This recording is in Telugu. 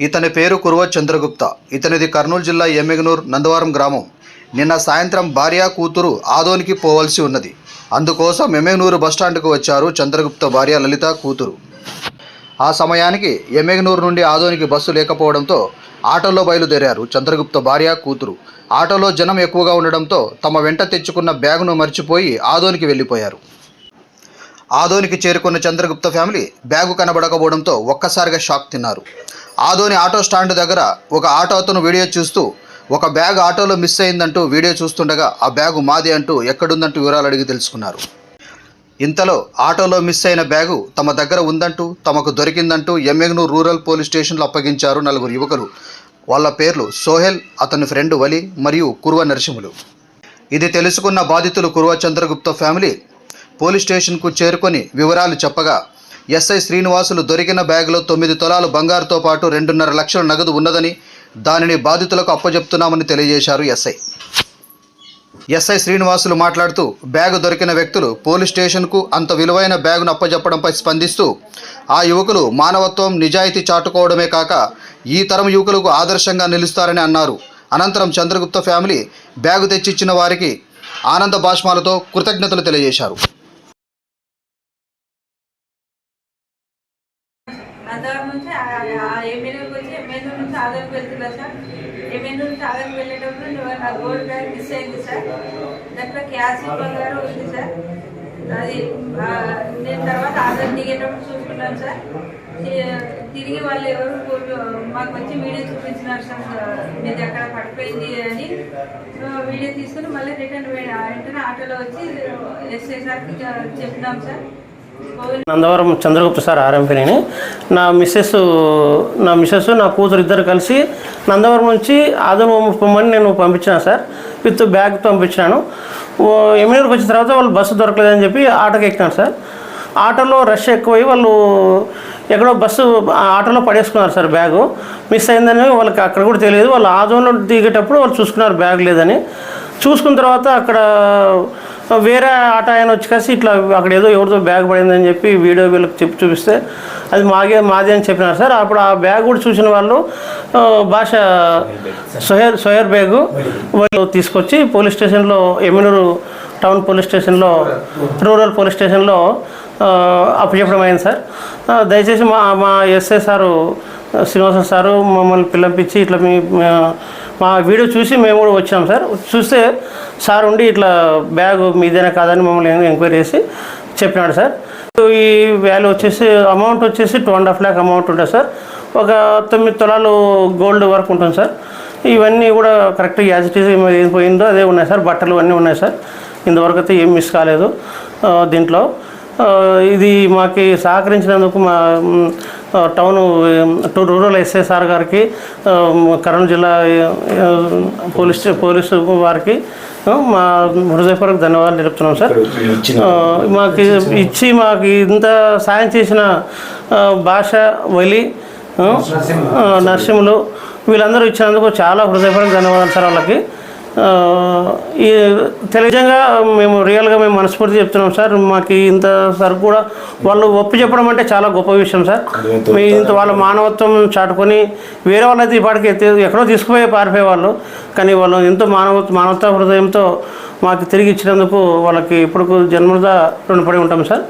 ఇతని పేరు కురువ చంద్రగుప్త. ఇతనిది కర్నూలు జిల్లా ఎమ్మెగనూర్ నందవరం గ్రామం. నిన్న సాయంత్రం భార్య కూతురు ఆదోనికి పోవలసి ఉన్నది. అందుకోసం ఎమ్మెగనూరు బస్టాండ్కు వచ్చారు చంద్రగుప్త భార్య లలిత కూతురు. ఆ సమయానికి ఎమ్మెగనూరు నుండి ఆదోనికి బస్సు లేకపోవడంతో ఆటోలో బయలుదేరారు చంద్రగుప్త భార్య కూతురు. ఆటోలో జనం ఎక్కువగా ఉండడంతో తమ వెంట తెచ్చుకున్న బ్యాగును మర్చిపోయి ఆదోనికి వెళ్ళిపోయారు. ఆదోనికి చేరుకున్న చంద్రగుప్త ఫ్యామిలీ బ్యాగు కనబడకపోవడంతో ఒక్కసారిగా షాక్ తిన్నారు. ఆదోని ఆటో స్టాండ్ దగ్గర ఒక ఆటో అతను వీడియో చూస్తూ ఒక బ్యాగ్ ఆటోలో మిస్ అయిందంటూ వీడియో చూస్తుండగా ఆ బ్యాగు మాది అంటూ ఎక్కడుందంటూ వివరాలు అడిగి తెలుసుకున్నారు. ఇంతలో ఆటోలో మిస్ అయిన బ్యాగు తమ దగ్గర ఉందంటూ తమకు దొరికిందంటూ ఎమ్మెగ్నూర్ రూరల్ పోలీస్ స్టేషన్లో అప్పగించారు నలుగురు యువకులు. వాళ్ళ పేర్లు సోహెల్ అతని ఫ్రెండ్ వలి మరియు కురువ నరసింహులు. ఇది తెలుసుకున్న బాధితులు కురువ చంద్రగుప్త ఫ్యామిలీ పోలీస్ స్టేషన్కు చేరుకొని వివరాలు చెప్పగా ఎస్ఐ శ్రీనివాసులు దొరికిన బ్యాగులో తొమ్మిది తొలాలు బంగారుతో పాటు రెండున్నర లక్షల నగదు ఉన్నదని దానిని బాధితులకు అప్పజెప్తున్నామని తెలియజేశారు ఎస్ఐ. ఎస్ఐ శ్రీనివాసులు మాట్లాడుతూ బ్యాగు దొరికిన వ్యక్తులు పోలీస్ స్టేషన్కు అంత విలువైన బ్యాగును అప్పజెప్పడంపై స్పందిస్తూ ఆ యువకులు మానవత్వం నిజాయితీ చాటుకోవడమే కాక ఈ తరం యువకులకు ఆదర్శంగా నిలుస్తారని అన్నారు. అనంతరం చంద్రగుప్త ఫ్యామిలీ బ్యాగు తెచ్చిచ్చిన వారికి ఆనంద భాష్మాలతో కృతజ్ఞతలు తెలియజేశారు. అంతవరకు నుంచి ఎమ్మెల్యేకి వచ్చి ఎమ్మెల్యే నుంచి ఆదరికి వెళ్తున్నా సార్. ఎమ్మెల్యే నుంచి ఆదరికి వెళ్ళేటప్పుడు నా గోల్డ్ బ్యాగ్ మిస్ అయింది సార్. దాంట్లో క్యాష్ బంగారం ఉంది సార్. అది నేను తర్వాత ఆధార్ దిగేటప్పుడు చూసుకున్నాను సార్. తిరిగి వాళ్ళు ఎవరు మాకు వచ్చి వీడియో చూపించినారు సార్. మీది అక్కడ పడిపోయింది అని. వీడియో తీసుకుని మళ్ళీ రిటర్న్ వెంటనే ఆటోలో వచ్చి ఎస్ఐ సార్కి చెప్పినాం సార్. నందవరం చంద్రగుప్త సార్ ఆర్ఎంపీని నా మిస్సెస్ నా మిస్సెస్ నా కూతురు ఇద్దరు కలిసి నందవరం నుంచి ఆదను పొమ్మని నేను పంపించాను సార్. విత్ బ్యాగ్ పంపించాను ఎమ్మెల్యేకి వచ్చిన తర్వాత వాళ్ళు బస్సు దొరకలేదని చెప్పి ఆటోకి ఎక్కినాను సార్. ఆటోలో రష్ ఎక్కువై వాళ్ళు ఎక్కడో బస్సు ఆ ఆటోలో పడేసుకున్నారు సార్ బ్యాగు. మిస్ అయిందని వాళ్ళకి అక్కడ కూడా తెలియదు. వాళ్ళు ఆదోన్లో దిగేటప్పుడు వాళ్ళు చూసుకున్నారు బ్యాగ్ లేదని. చూసుకున్న తర్వాత అక్కడ వేరే ఆట ఆయన వచ్చి కలిసి ఇట్లా అక్కడ ఏదో ఎవరితో బ్యాగ్ పడిందని చెప్పి వీడియో వీళ్ళకి చెప్పి చూపిస్తే అది మాగే మాది అని చెప్పినారు. సార్ అప్పుడు ఆ బ్యాగ్ కూడా చూసిన వాళ్ళు భాష సొహేర్ సొహేర్ బ్యాగు వాళ్ళు తీసుకొచ్చి పోలీస్ స్టేషన్లో ఎమ్మెనూరు టౌన్ పోలీస్ స్టేషన్లో రూరల్ పోలీస్ స్టేషన్లో అప్పచెప్పడం అయింది సార్. దయచేసి మా మా ఎస్ఐ సారు శ్రీనివాస సారు మమ్మల్ని పిలిపించి ఇట్లా మీ మా- వీడియో చూసి మేము కూడా వచ్చాం సార్. చూస్తే సార్ ఉండి ఇట్లా బ్యాగ్ మీదేనా కాదని మమ్మల్ని ఎంక్వైరీ చేసి చెప్పినాడు సార్. ఈ వాల్యూ వచ్చేసి అమౌంట్ వచ్చేసి two and half lakh amount ఉంటుంది సార్. ఒక తొమ్మిది తులాలు గోల్డ్ వరకు ఉంటుంది సార్. ఇవన్నీ కూడా కరెక్ట్ యాజ్ ఇట్ ఈజ్ ఏం పోయిందో అదే ఉన్నాయి సార్. బట్టలు అన్నీ ఉన్నాయి సార్. ఇంతవరకు అయితే ఏం మిస్ కాలేదు దీంట్లో. ఇది మాకు సహకరించినందుకు మా టౌన్ రూరల్ ఎస్ఐ సార్ గారికి కర్నూలు జిల్లా పోలీస్ పోలీసు వారికి మా హృదయపూర్వక ధన్యవాదాలు తెలుపుతున్నాం సార్. మాకు ఇచ్చి మాకు ఇంత సాయం చేసిన భాష వలి నరసింహులు వీళ్ళందరూ ఇచ్చినందుకు చాలా హృదయపూర్వక ధన్యవాదాలు సార్ వాళ్ళకి. ఈ తెలియజంగా మేము రియల్గా మేము మనస్ఫూర్తి చెప్తున్నాం సార్. మాకు ఇంత సార్ కూడా వాళ్ళు ఒప్పు చెప్పడం అంటే చాలా గొప్ప విషయం సార్. మీ ఇంత వాళ్ళ మానవత్వం చాటుకొని వేరే వాళ్ళైతే ఇప్పటికి ఎక్కడో తీసుకుపోయి పారిపోయే వాళ్ళు. కానీ వాళ్ళు ఎంతో మానవ మానవతా హృదయంతో మాకు తిరిగి ఇచ్చినందుకు వాళ్ళకి ఇప్పుడు జన్మదా రుణపడి ఉంటాం సార్.